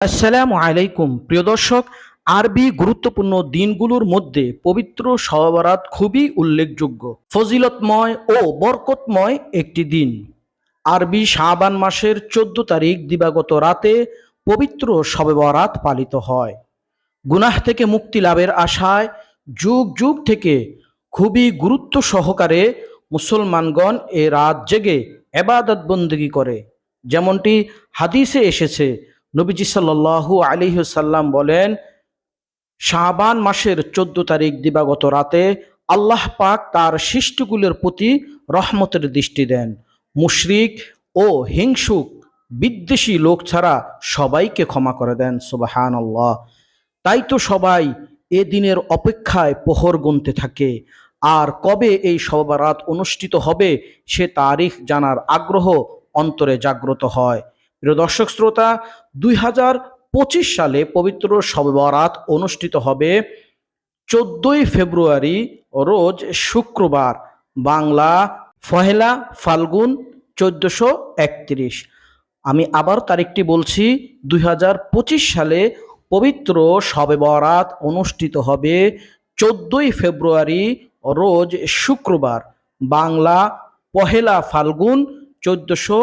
আসসালামু আলাইকুম। প্রিয় দর্শক, আরবি গুরুত্বপূর্ণ দিনগুলোর মধ্যে পবিত্র সহবরাত খুবই উল্লেখযোগ্য। ফজিলতময় ও বরকতময় একটি দিন। আরবি শাবান মাসের চোদ্দ তারিখ দিবাগত রাতে পবিত্র শবে বরাত পালিত হয়। গুনাহ থেকে মুক্তি লাভের আশায় যুগ যুগ থেকে খুবই গুরুত্ব সহকারে মুসলমানগণ এ রাত জেগে এবাদত বন্দেগী করে। যেমনটি হাদিসে এসেছে নবীজি সাল্লাল্লাহু আলিহাল্লাম বলেন, শাবান মাসের চোদ্দ তারিখ দিবাগত রাতে আল্লাহ পাক তার সৃষ্টিগুলোর প্রতি রহমতের দৃষ্টি দেন। মুশরিক ও হিংসুক, বিদ্বেষী লোক ছাড়া সবাইকে ক্ষমা করে দেন সুবাহান আল্লাহ তাই তো সবাই এ দিনের অপেক্ষায় প্রহর গুনতে থাকে। আর কবে এই সবারাত অনুষ্ঠিত হবে সে তারিখ জানার আগ্রহ অন্তরে জাগ্রত হয়। প্রিয় দর্শক শ্রোতা, দুই হাজার পঁচিশ সালে পবিত্র শবে বরাত অনুষ্ঠিত হবে চোদ্দই ফেব্রুয়ারি রোজ শুক্রবার, বাংলা ফহেলা ফাল্গুন চোদ্দশো একত্রিশ। আমি আবার তারিখটি বলছি, দুই হাজার পঁচিশ সালে পবিত্র শবে বরাত অনুষ্ঠিত হবে চোদ্দই ফেব্রুয়ারি রোজ শুক্রবার, বাংলা পহেলা ফাল্গুন চোদ্দশো